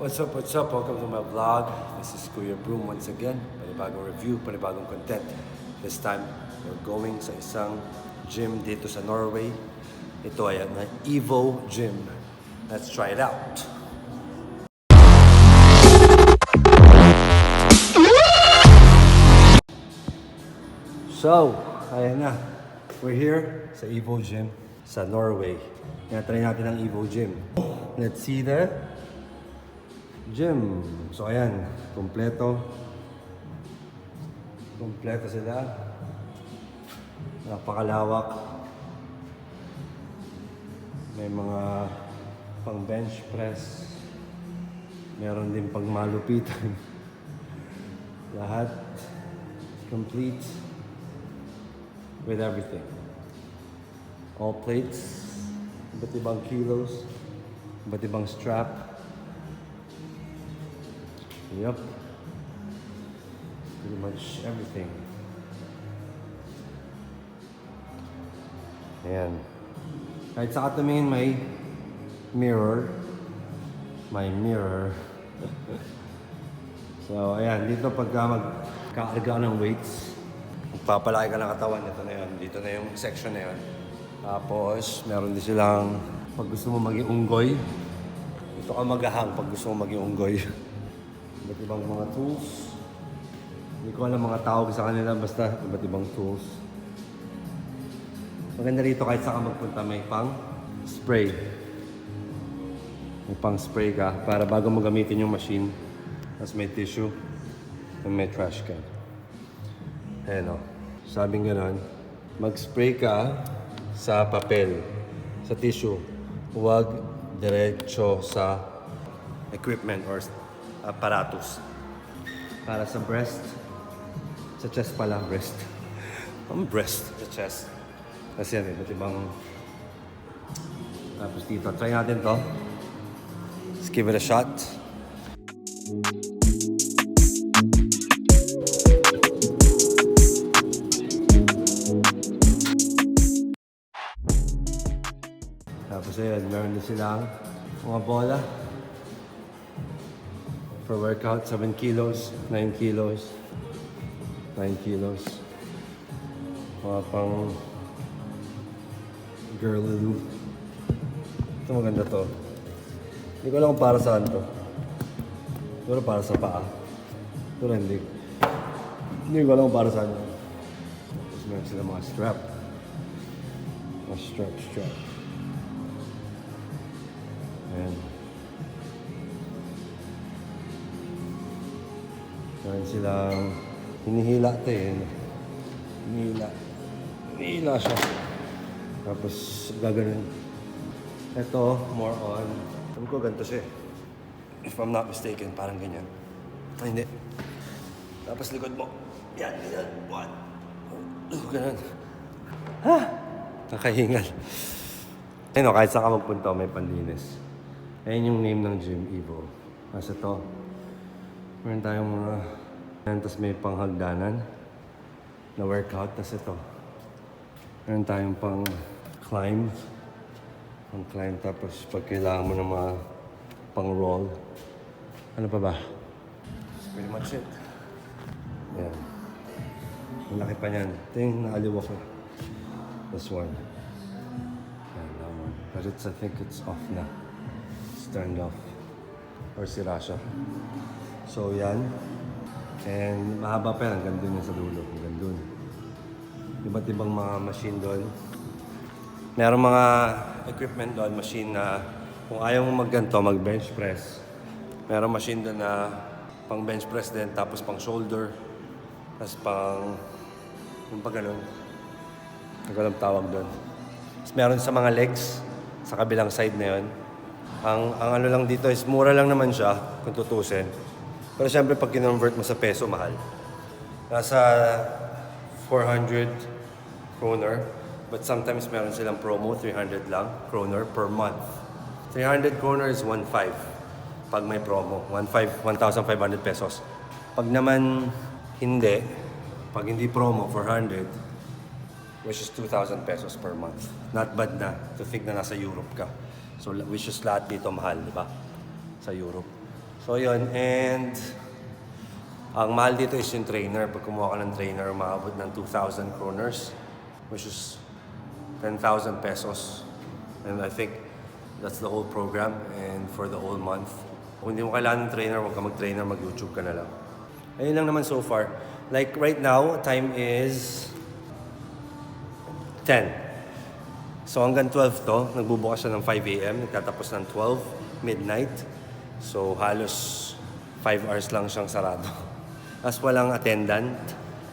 What's up, what's up? Welcome to my vlog. This is Kuya Broom once again. Panibagong review, panibagong content. This time, we're going sa isang gym dito sa Norway. Ito ay ang Evo Gym. Let's try it out. So, ayan na. We're here sa Evo Gym sa Norway. Tinatry natin ang Evo Gym. Let's see the gym. So, ayan. Kompleto. Kompleto sila. Napakalawak. May mga pang bench press. Meron din pang malupitan. Lahat complete with everything. All plates, iba't ibang kilos, iba't ibang strap. Yep. Pretty much everything. Ayan. Kahit sa tumingin may mirror. May mirror. so, ayan. Dito pagka magkaarga ng weights, magpapalaki ka ng katawan. Ito na yun. Dito na yung section na yun. Tapos, meron din silang pag gusto mo maging unggoy, dito ka maghahang pag gusto mo maging unggoy. iba't ibang mga tools. Hindi ko alam mga tawag sa kanila, basta iba't ibang tools. Maganda rito kahit saan ka magpunta, may pang spray. May pang spray ka para bago mo gamitin yung machine. Tapos may tissue and may trash can. Ayan o. Sabing gano'n, mag-spray ka sa papel, sa tissue. Huwag diretso sa equipment or apparatus. Para sa breast, sa chest pala, breast. Ang breast, sa chest. Kasi yan, iba't ibang... Tapos dito, try natin to. Let's give it a shot. Tapos ayun, meron din silang mga bola. For workout, 7 kilos, 9 kilos, 9 kilos. Mga pang girl loop. Ito maganda to. Hindi ko alam kung para saan to. Siguro para sa paa. Pero hindi. Hindi ko alam kung para saan. Tapos meron sila mga strap. Mga strap, strap. Ayan. Meron silang hinihila ito eh. Hinihila. Hinihila siya. Tapos gaganon. Ito, more on. Alam ko ganito siya eh. If I'm not mistaken, parang ganyan. Ay, hindi. Tapos likod mo. Yan, ganyan. One. Oh, ganun. Ha? Nakahingal. Ayun o, kahit saan ka magpunta, may panlinis. Ayun yung name ng gym, Evo. Nasa to. Meron tayong mga... Tapos may panghagdanan na workout. Tapos ito. Meron tayong pang climb. Pang climb. Tapos pag kailangan mo ng mga pang roll. Ano pa ba? That's pretty much it. Yan. Ang laki pa niyan. Ito yung naaliw ako. This one. Yan, that one. But it's, I think it's off na. It's turned off. Or sira siya. So, yan. And mahaba pa yan. Hanggang dun yan sa dulo. Hanggang dun. Iba't ibang mga machine doon. Meron mga equipment doon, machine na kung ayaw mo magganto, mag bench press. Meron machine doon na pang bench press din, tapos pang shoulder, tapos pang, yung pa ganun. Alam tawag doon. Tapos meron sa mga legs, sa kabilang side na yun. Ang, ang ano lang dito is mura lang naman siya, kung tutusin. Pero siyempre pag kinonvert mo sa peso, mahal. Nasa 400 kroner. But sometimes meron silang promo, 300 lang kroner per month. 300 kroner is 1.5 pag may promo. 1.5, 1,500 pesos. Pag naman hindi, pag hindi promo, 400, which is 2,000 pesos per month. Not bad na to think na nasa Europe ka. So which is lahat dito mahal, di ba? Sa Europe. So yun, and ang mahal dito is yung trainer. Pag kumuha ka ng trainer, umabot ng 2,000 kroners, which is 10,000 pesos. And I think that's the whole program and for the whole month. Kung hindi mo kailangan ng trainer, huwag ka mag-trainer, mag-YouTube ka na lang. Ayun lang naman so far. Like right now, time is 10. So hanggang 12 to, nagbubukas siya ng 5 a.m., nagtatapos ng 12, midnight. So halos 5 hours lang siyang sarado. As walang attendant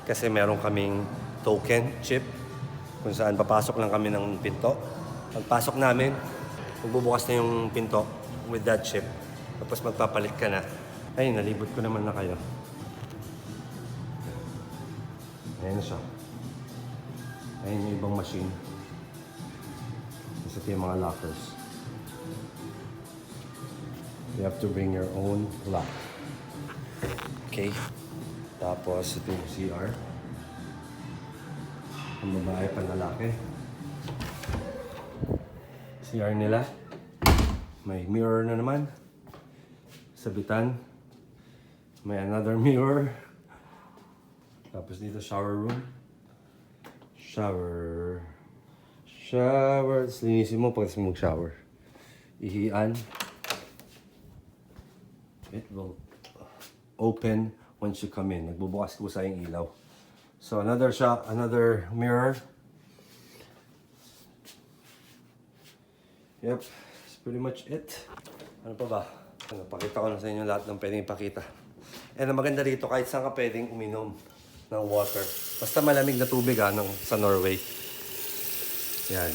kasi meron kaming token chip kung saan papasok lang kami ng pinto. Pagpasok namin, magbubukas na yung pinto with that chip. Tapos magpapalit ka na. Ay, nalibot ko naman na kayo. Ayan siya. Ayan yung ibang machine. Isa yung mga lockers. You have to bring your own lock. Okay. Tapos ito yung CR. Ang babae pa lalaki. CR nila. May mirror na naman. Sabitan. May another mirror. Tapos dito shower room. Shower. Shower. Tapos linisin mo pag mag-shower. Ihian. It will open once you come in. Nagbubukas ko sa yung ilaw. So another shot, another mirror. Yep, that's pretty much it. Ano pa ba? Ano, pakita ko na sa inyo lahat ng pwedeng ipakita. And ang maganda rito, kahit saan ka pwedeng uminom ng water. Basta malamig na tubig ha, ng, sa Norway. Yan.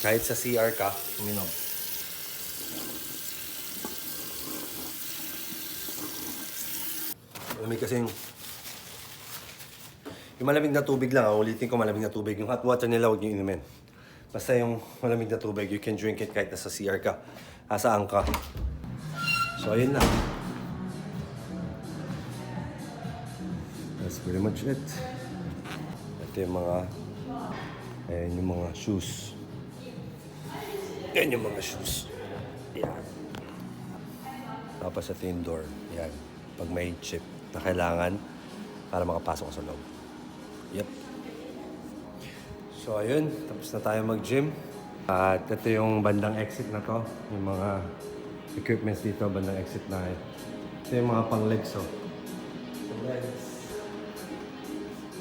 Kahit sa CR ka, uminom. Malamig kasi yung... Yung malamig na tubig lang, ha? ulitin ko malamig na tubig. Yung hot water nila, huwag niyo inumin. Basta yung malamig na tubig, you can drink it kahit nasa CR ka. Asaan ka. So, ayun na. That's pretty much it. Ito yung mga... Ayan yung mga shoes. Yan yung mga shoes. Yan. Tapos ito yung door. Yan. Pag may chip na kailangan para makapasok ka sa loob. Yep. So ayun, tapos na tayo mag-gym. At ito yung bandang exit na to. Yung mga equipments dito, bandang exit na ito yung mga pang legs oh. Legs.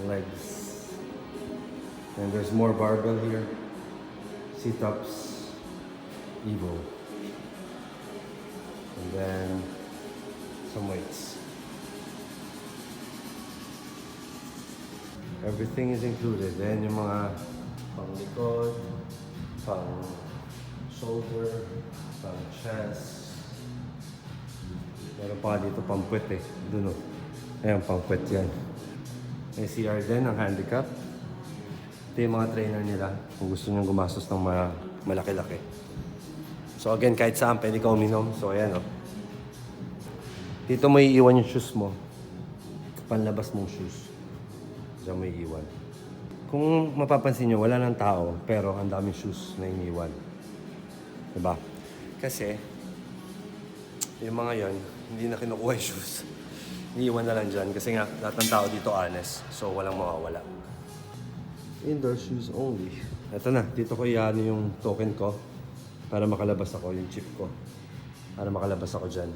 Legs. And there's more barbell here. Sit-ups. Evo. And then some weights. Everything is included. Then yung mga pang likod, pang shoulder, pang chest. Meron pa dito pang puwet eh. Doon o. Ayan, pang puwet yan. May CR din, ang handicap. Ito yung mga trainer nila kung gusto nyo gumastos ng mga malaki-laki. So again, kahit saan pwede ka uminom. So ayan o. Dito mo iiwan yung shoes mo. Panlabas mong shoes. Diyan mo iiwan. Kung mapapansin nyo, wala ng tao, pero ang daming shoes na iniwan. Diba? Kasi, yung mga yon hindi na kinukuha yung shoes. Iniiwan na lang dyan. Kasi nga, lahat ng tao dito honest. So, walang mawawala. Indoor shoes only. Ito na, dito ko iyan yung token ko para makalabas ako, yung chip ko. Para makalabas ako dyan.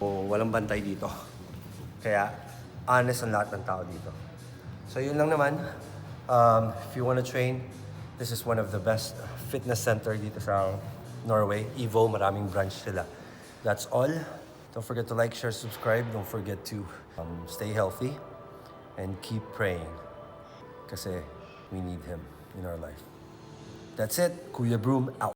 O, walang bantay dito. Kaya, honest ang lahat ng tao dito. So, yun lang naman. Um, if you want to train, this is one of the best fitness center dito sa Norway. Evo, maraming branch sila. That's all. Don't forget to like, share, subscribe. Don't forget to um, stay healthy and keep praying. Kasi we need Him in our life. That's it. Kuya Broom out.